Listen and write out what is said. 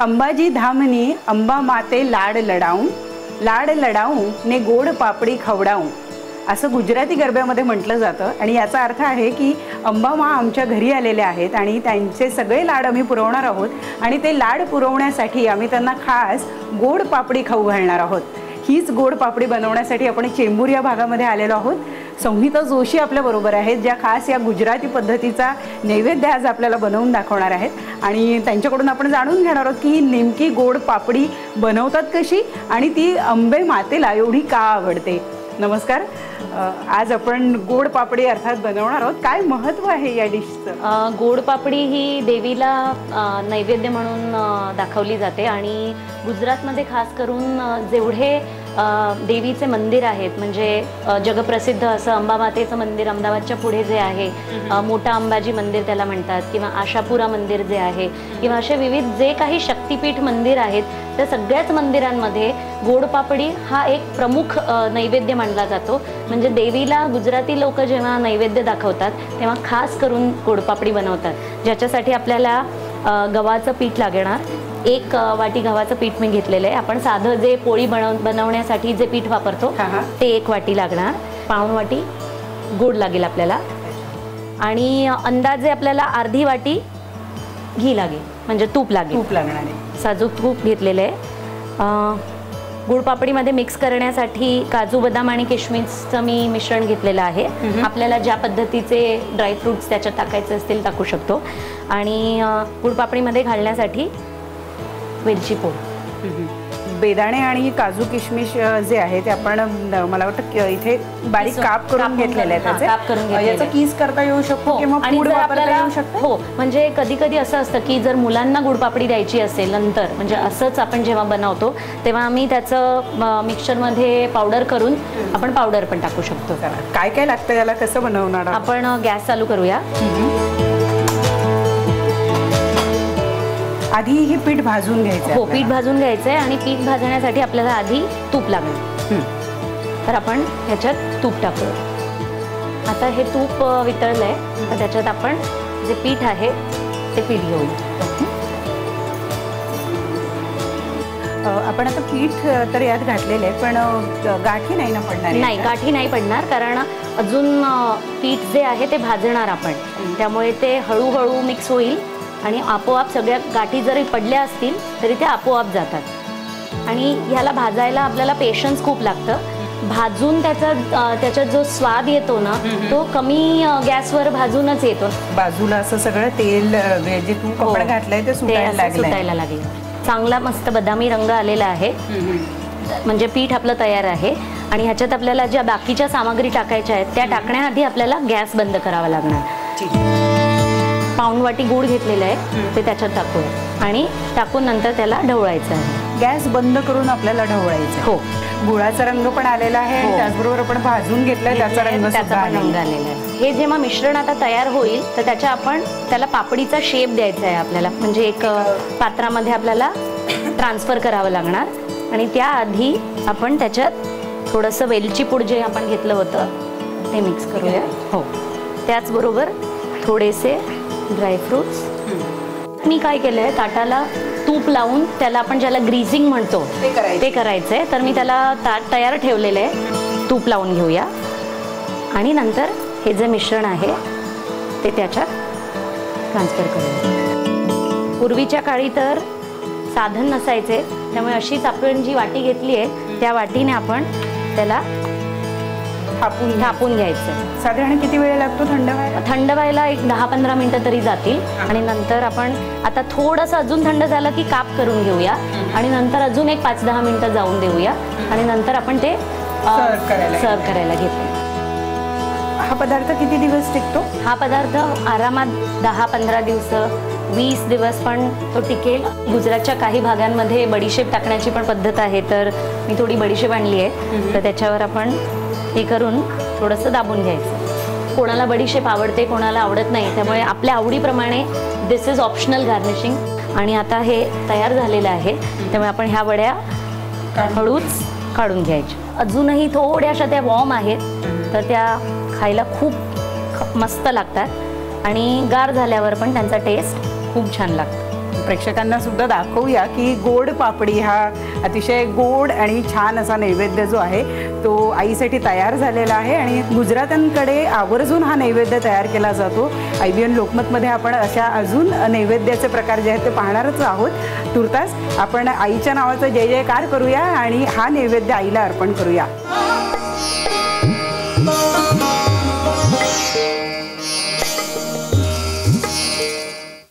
अंबाजी धामनी अंबा माते लाड लढाऊ लाड लढाऊ ने गोड पापडी खवडाऊ असं गुजराती गरब्यामध्ये म्हटलं जातं आणि याचा अर्थ आहे की अंबा मा आमच्या घरी आलेल्या आहेत आणि त्यांचे सगळे लाड आम्ही पुरवणार आहोत आणि ते लाड पुरवण्यासाठी आम्ही त्यांना खास गोड पापडी खाऊ घालणार आहोत. हीच गोड पापडी बनवण्यासाठी आपण चेंबूर या भागामध्ये आलेलो आहोत. संहिता जोशी आपल्या बरोबर आहेत ज्या खास या गुजराती पद्धतीचा नैवेद्य आज आपल्याला बनवून दाखवणार आहेत. आणि त्यांच्याकडून आपण जाणून घेणार आहोत की ही नेमकी गोड पापडी बनवतात कशी आणि ती आंबे मातेला एवढी का आवडते. नमस्कार. आज आपण गोड पापडी अर्थात बनवणार आहोत. काय महत्त्व आहे या डिशचं? गोड पापडी ही देवीला नैवेद्य म्हणून दाखवली जाते आणि गुजरातमध्ये खास करून जेवढे देवीचे मंदिर आहेत. म्हणजे जगप्रसिद्ध असं अंबामातेचं मंदिर अहमदाबादच्या पुढे जे आहे मोठा अंबाजी मंदिर त्याला म्हणतात किंवा आशापुरा मंदिर जे आहे किंवा असे विविध जे काही शक्तिपीठ मंदिर आहेत त्या सगळ्याच मंदिरांमध्ये गोड पापडी हा एक प्रमुख नैवेद्य मानला जातो. म्हणजे देवीला गुजराती लोक जेव्हा नैवेद्य दाखवतात तेव्हा खास करून गोडपापडी बनवतात. ज्याच्यासाठी आपल्याला गव्हाचं पीठ लागणार एक वाटी गव्हाचं पीठ मी घेतलेलं आहे. आपण साधं जे पोळी बनव बनवण्यासाठी जे पीठ वापरतो. ते एक वाटी लागणार. पाऊण वाटी गोड लागेल आपल्याला. आणि अंदाजे आपल्याला अर्धी वाटी घी लागेल म्हणजे तूप लागेल. तूप लागणार आहे. साजूक तूप घेतलेलं आहे. गुळपापडीमध्ये मिक्स करण्यासाठी काजू बदाम आणि किशमिशचं मी मिश्रण घेतलेलं आहे. आपल्याला ज्या पद्धतीचे ड्रायफ्रुट्स त्याच्यात टाकायचे असतील टाकू शकतो. आणि गुळपापडीमध्ये घालण्यासाठी वेलची पूड बेदाणे आणि काजू किशमिश जे आहे ते आपण मला वाटतं इथे बारीक काप करून घेतलेले आहेत हा, त्याचे. काप करून. याचा कीस करता येऊ शकतो किंवा आणि येऊ शकतं? हो म्हणजे कधी कधी असं असतं की जर मुलांना गुळपापडी द्यायची असेल नंतर म्हणजे असंच आपण जेव्हा बनवतो तेव्हा आम्ही त्याचं मिक्सरमध्ये पावडर करून आपण पावडर पण टाकू शकतो. काय काय लागतं याला? कसं बनवणार? आपण गॅस चालू करूया. आधी हे पीठ भाजून घ्यायचं हो पीठ भाजून घ्यायचंय आणि पीठ भाजण्यासाठी आपल्याला आधी तूप लागेल. तर आपण ह्याच्यात तूप टाकू आता हे तूप अ, वितळलंय. तर त्याच्यात आपण जे पीठ आहे ते पीठ घेऊया आपण आता पीठ तर यात घातलेलं आहे पण गाठी नाही ना पडणार नाही? गाठी नाही पडणार कारण अजून पीठ जे आहे ते भाजणार आपण. त्यामुळे ते हळूहळू मिक्स होईल. आणि आपोआप सगळ्या गाठी जरी पडल्या असतील तरी ते आपोआप जातात. आणि ह्याला भाजायला आपल्याला पेशन्स खूप लागतं. भाजून त्याचा त्याच्यात जो स्वाद येतो ना तो कमी गॅसवर भाजूनच येतो. बाजूला असं सगळं तेल जे तूप हो. आपण घातलंय ते ते सुटायला लागेल. चांगला मस्त बदामी रंग आलेला आहे. म्हणजे पीठ आपलं तयार आहे. आणि ह्याच्यात आपल्याला ज्या बाकीच्या सामग्री टाकायच्या आहेत त्या टाकण्याआधी आपल्याला गॅस बंद करावा लागणार. पाऊण वाटी गूळ घेतलेलं आहे ते त्याच्यात टाकूया आणि टाकून नंतर त्याला ढवळायचं आहे. गॅस बंद करून आपल्याला ढवळायचं हो. गुळाचा रंग पण आलेला आहे हो. त्याचबरोबर आपण भाजून घेतलाय त्याचा रंग त्याचा रंग आलेला आहे. हे जेव्हा मिश्रण आता तयार होईल तर त्याच्या आपण त्याला पापडीचा शेप द्यायचा आहे आपल्याला. म्हणजे एक पात्रामध्ये आपल्याला ट्रान्सफर करावं लागणार. आणि त्याआधी आपण त्याच्यात थोडंसं वेलची पूड जे आपण घेतलं होतं ते मिक्स करूया. हो. त्याचबरोबर थोडेसे ड्रायफ्रुट्स मी काय केलं आहे ताटाला तूप लावून त्याला आपण ज्याला ग्रीझिंग म्हणतो ते करायचं. ते करायचं आहे तर मी त्याला ताट तयार ठेवलेलं आहे तूप लावून घेऊया. आणि नंतर हे जे मिश्रण आहे ते त्याच्यात ट्रान्सफर करूया. पूर्वीच्या काळी तर साधन नसायचे. त्यामुळे अशीच आपण जी वाटी घेतली आहे त्या वाटीने आपण त्याला थापून थापून घ्यायचं. साधारण किती वेळ लागतो थंड व्हायला? थंड व्हायला एक दहा पंधरा मिनटं तरी जातील. आणि नंतर आपण आता थोडंसं अजून थंड झालं की काप करून घेऊया. आणि नंतर अजून एक पाच दहा मिनटं जाऊन देऊया. आणि नंतर आपण ते करायला सर्व करायला घेतो हा पदार्थ किती दिवस टिकतो? हा पदार्थ आरामात दहा पंधरा दिवस वीस दिवस पण तो टिकेल. गुजरातच्या काही भागांमध्ये बडीशेप टाकण्याची पण पद्धत आहे तर मी थोडी बडीशेप आणली आहे. तर त्याच्यावर आपण हे करून थोडंसं दाबून घ्यायचं. कोणाला बडीशेप आवडते कोणाला आवडत नाही त्यामुळे आपल्या आवडीप्रमाणे दिस इज ऑप्शनल गार्निशिंग आणि आता हे तयार झालेलं आहे त्यामुळे आपण ह्या वड्या हळूच काढून घ्यायच्या. अजूनही थोड्याशा त्या वॉर्म आहेत तर त्या खायला खूप ख- मस्त लागतात. आणि गार झाल्यावर पण त्यांचा टेस्ट खूप छान लागतो. प्रेक्षकांना सुद्धा दाखवूया की गोड पापडी हा अतिशय गोड आणि छान असा नैवेद्य जो आहे तो आईसाठी तयार झालेला आहे आणि गुजरातांकडे आवर्जून हा नैवेद्य तयार केला जातो. आय बी एन लोकमतमध्ये आपण अशा अजून नैवेद्याचे प्रकार जे आहेत ते पाहणारच आहोत. तुर्तास आपण आईच्या नावाचा जय जयकार करूया आणि हा नैवेद्य आईला अर्पण करूया.